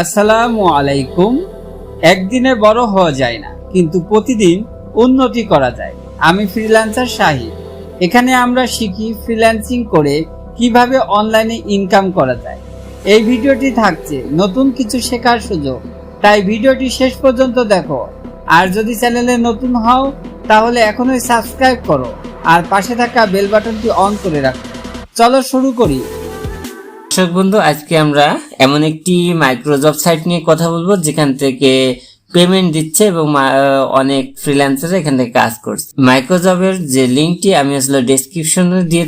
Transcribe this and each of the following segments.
আসসালামু আলাইকুম। একদিনে বড় হওয়া যায় না, কিন্তু প্রতিদিন উন্নতি করা যায়। আমি ফ্রিল্যান্সার শাহিদ। এখানে আমরা শিখি ফ্রিল্যান্সিং করে কীভাবে অনলাইনে ইনকাম করা যায়। এই ভিডিওটি থাকছে নতুন কিছু শেখার সুযোগ। তাই ভিডিওটি শেষ পর্যন্ত দেখো। আর যদি চ্যানেলে নতুন হও, তাহলে এখনই সাবস্ক্রাইব করো। আর পাশে থাকা বেল বাটনটি অন করে রাখো। চলো শুরু করি। দর্শক বন্ধু, আজকে আমরা এমন একটি মাইক্রোজব সাইট নিয়ে কথা বলব, যেখান থেকে পেমেন্ট দিচ্ছে এবং অনেক ফ্রিল্যান্সার এখান থেকে কাজ করছে। মাইক্রোজবের যে লিঙ্কটি আমি আসলে ডেসক্রিপশনে দিয়ে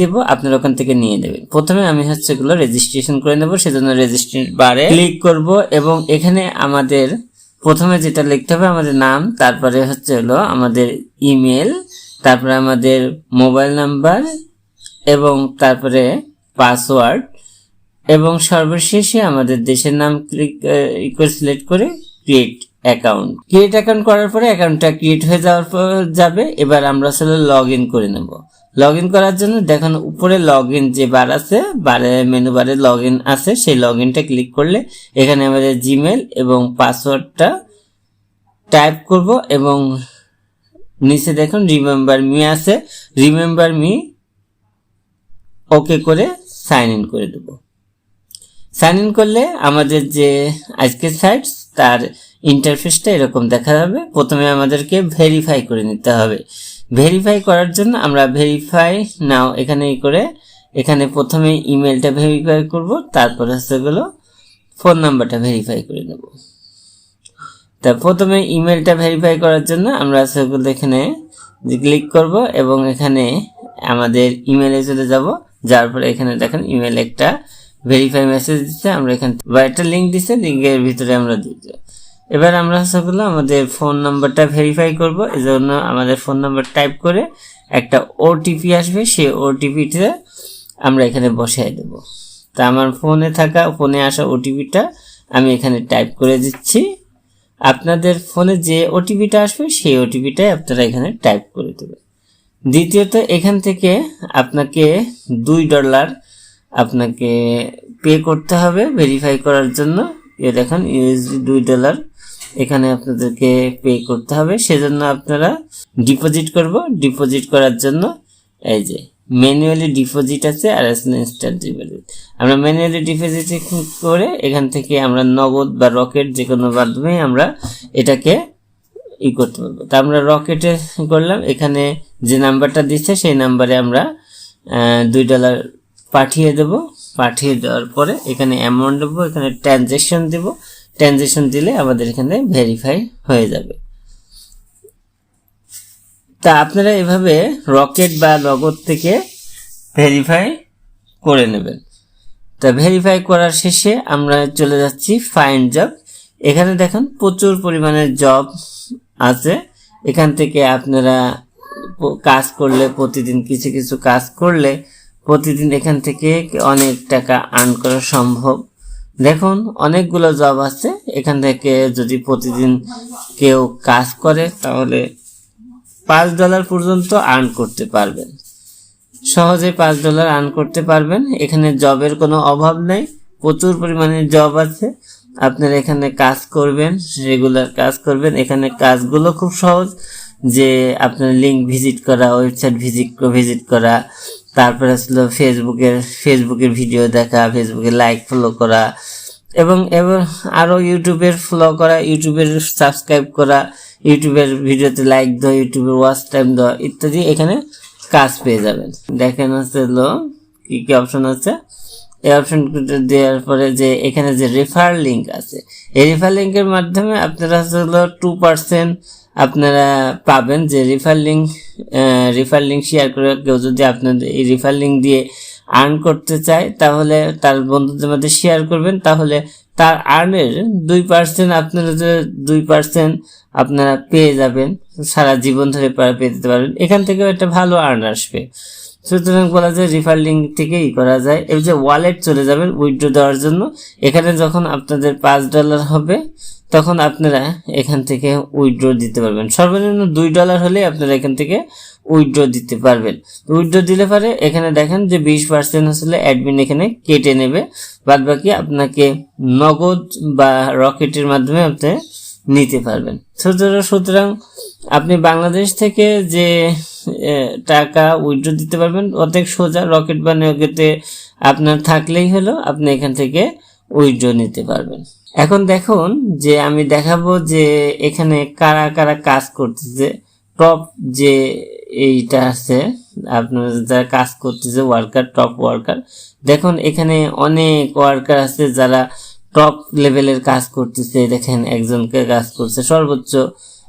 দেবো, আপনারা ওখান থেকে নিয়ে নেবেন। প্রথমে আমি হচ্ছে এগুলো রেজিস্ট্রেশন করে নেব, সেজন্য রেজিস্ট্রেশন বারে ক্লিক করব এবং এখানে আমাদের প্রথমে যেটা লিখতে হবে, আমাদের নাম, তারপরে হচ্ছে হলো আমাদের ইমেল তারপরে আমাদের মোবাইল নাম্বার এবং তারপরে পাসওয়ার্ড এবং সর্বশেষে আমাদের দেশের নাম ক্লিক ইকুয়াল সিলেক্ট করে ক্রিয়েট অ্যাকাউন্ট ক্রিয়েট অ্যাকাউন্ট করার পরে অ্যাকাউন্টটা ক্রিয়েট হয়ে যাওয়ার পর যাবে। এবার আমরা আসলে লগ ইন করে নেব। লগ ইন করার জন্য দেখুন, উপরে লগ ইন যে বার আছে, বারে মেনু বারে লগ ইন আছে, সেই লগ ইনটা ক্লিক করলে এখানে আমাদের জিমেল এবং পাসওয়ার্ডটা টাইপ করব এবং নিচে দেখুন রিমেম্বার মি আছে। রিমেম্বার মি ওকে করে সাইন ইন করে দেবো। সাইন ইন করলে আমাদের যে আজকের সাইট তার ইন্টারফেসটা এরকম দেখা যাবে। প্রথমে আমাদেরকে ভেরিফাই করে নিতে হবে। ভেরিফাই করার জন্য আমরা ভেরিফাই নাও এখানে করে, এখানে প্রথমে ইমেলটা ভেরিফাই করব, তারপর হচ্ছে গেলো ফোন নাম্বারটা ভেরিফাই করে নেব। তা প্রথমে ইমেলটা ভেরিফাই করার জন্য আমরা সেগুলো এখানে ক্লিক করব এবং এখানে আমাদের ইমেলে চলে যাব। যাওয়ার পরে এখানে দেখেন ইমেল একটা ভেরিফাই মেসেজ দিচ্ছে, আমরা এখানে বা একটা লিঙ্ক দিচ্ছে লিঙ্কের ভিতরে আমরা দিচ্ছি এবার আমরা সেগুলো আমাদের ফোন নাম্বারটা ভেরিফাই করব। এজন্য আমাদের ফোন নাম্বার টাইপ করে একটা ওটিপি আসবে, সেই ওটিপিটা আমরা এখানে বসাই দেব। তা আমার ফোনে থাকা ফোনে আসা ওটিপিটা আমি এখানে টাইপ করে দিচ্ছি। আপনাদের ফোনে যে ওটিপিটা আসবে, সেই ওটিপিটাই আপনারা এখানে টাইপ করে দেবেন। দ্বিতীয়ত, এখান থেকে আপনাকে দুই ডলার আপনাকে পে করতে হবে ভেরিফাই করার জন্য। এ দেখেন ইউএসডি দুই ডলার এখানে আপনাদেরকে পে করতে হবে। সেজন্য আপনারা ডিপোজিট করব। ডিপোজিট করার জন্য এই যে ম্যানুয়ালি ডিপোজিট আছে আর ইনস্ট্যান্ট ডিপোজিট আমরা ম্যানুয়ালি ডিপোজিট করে এখান থেকে আমরা নগদ বা রকেট যে কোনো মাধ্যমে আমরা এটাকে ই করতে পারব। তা আমরা রকেটে করলাম। এখানে যে নাম্বারটা দিচ্ছে, সেই নাম্বারে আমরা দুই ডলার পাঠিয়ে দেব। পাঠিয়ে দেওয়ার পরে এখানে অ্যামাউন্ট দেবো, এখানে ট্রানজেকশন দেব। ট্রানজেকশন দিলে আমাদের এখানে ভেরিফাই হয়ে যাবে। তা আপনারা এভাবে রকেট বা নগদ থেকে ভেরিফাই করে নেবেন। তা ভেরিফাই করার শেষে আমরা চলে যাচ্ছি ফাইন্ড জব এখানে দেখেন, প্রচুর পরিমাণে জব আছে। এখান থেকে আপনারা কাজ করলে, প্রতিদিন কিছু কিছু কাজ করলে প্রতিদিন এখান থেকে অনেক টাকা আর্ন করা সম্ভব। দেখুন, অনেকগুলো জব আছে। এখান থেকে যদি প্রতিদিন কেউ কাজ করে, তাহলে পাঁচ ডলার পর্যন্ত আর্ন করতে পারবেন। সহজে পাঁচ ডলার আর্ন করতে পারবেন। এখানে জবের কোনো অভাব নেই। প্রচুর পরিমাণে জব আছে। আপনারা এখানে কাজ করবেন রেগুলার কাজ করবেন। এখানে কাজগুলো খুব সহজ, যে আপনার লিঙ্ক ভিজিট করা ওয়েবসাইট ভিজিট ভিজিট করা তারপরে আসলে ফেসবুকের ফেসবুকের ভিডিও দেখা ফেসবুকে লাইক ফলো করা, এবং এবং আরও ইউটিউবের ফলো করা ইউটিউবের সাবস্ক্রাইব করা ইউটিউবের ভিডিওতে লাইক দেওয়া ইউটিউবের ওয়াচ টাইম দেওয়া ইত্যাদি এখানে কাজ পেয়ে যাবেন। দেখেন হচ্ছে হলো কি কি অপশন আছে? এই অপশন দেওয়ার পরে যে এখানে যে রেফার লিঙ্ক আছে এই রেফার লিঙ্কের মাধ্যমে আপনারা হলো টু পার্সেন্ট আপনারা পাবেন যে refer link refer link share করে কেউ যদি আপনাদের এই রেফার লিঙ্ক দিয়ে আর্ন করতে চায়, তাহলে তার বন্ধুদের মধ্যে শেয়ার করবেন। তাহলে তার আর্নের দুই পার্সেন্ট আপনারা যে দুই পার্সেন্ট আপনারা পেয়ে যাবেন, সারা জীবন ধরে পেতে পারবেন। এখান থেকেও একটা ভালো আর্ন আসবে। সুতরাং বলা যায় রিফার লিঙ্ক থেকেই করা যায়। এই যে ওয়ালেট চলে যাবেন উইথড্র দেওয়ার জন্য। এখানে যখন আপনাদের পাঁচ ডলার হবে, তখন আপনারা এখান থেকে উইথড্র দিতে পারবেন। সর্বনিম্ন দুই ডলার হলে আপনারা এখান থেকে উইথড্র দিতে পারবেন। উইথড্র দিলে পারে এখানে দেখেন যে বিশ পার্সেন্ট আসলে অ্যাডমিন এখানে কেটে নেবে। বাদ বাকি আপনাকে নগদ বা রকেটের মাধ্যমে আপনি নিতে পারবেন। সুতরাং সুতরাং আপনি বাংলাদেশ থেকে যে টাকা উইথড্র দিতে পারবেন। অর্ধেক সোজা রকেট বা নগদে আপনার থাকলেই হলো, আপনি এখান থেকে উইথড্র নিতে পারবেন। এখন দেখুন যে আমি দেখাবো যে এখানে কারা কারা কাজ করতেছে। টপ যে এইটা আছে, আপনার যারা কাজ করতেছে ওয়ার্কার টপ ওয়ার্কার দেখুন এখানে অনেক ওয়ার্কার আছে যারা টপ লেভেলের কাজ করতেছে। দেখেন একজনকে কাজ করছে, সর্বোচ্চ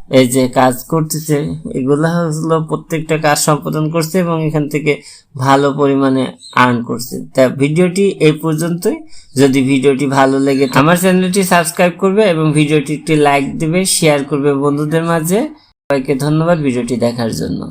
এই যে কাজ করতেছে, এগুলা হলো প্রত্যেকটা কাজ সম্পাদন করছে এবং এখান থেকে ভালো পরিমাণে আর্ন করছে। তা ভিডিওটি এই পর্যন্তই। যদি ভিডিওটি ভালো লেগে আমার চ্যানেলটি সাবস্ক্রাইব করবে এবং ভিডিওটি একটি লাইক দেবে শেয়ার করবে বন্ধুদের মাঝে। সবাইকে ধন্যবাদ ভিডিওটি দেখার জন্য।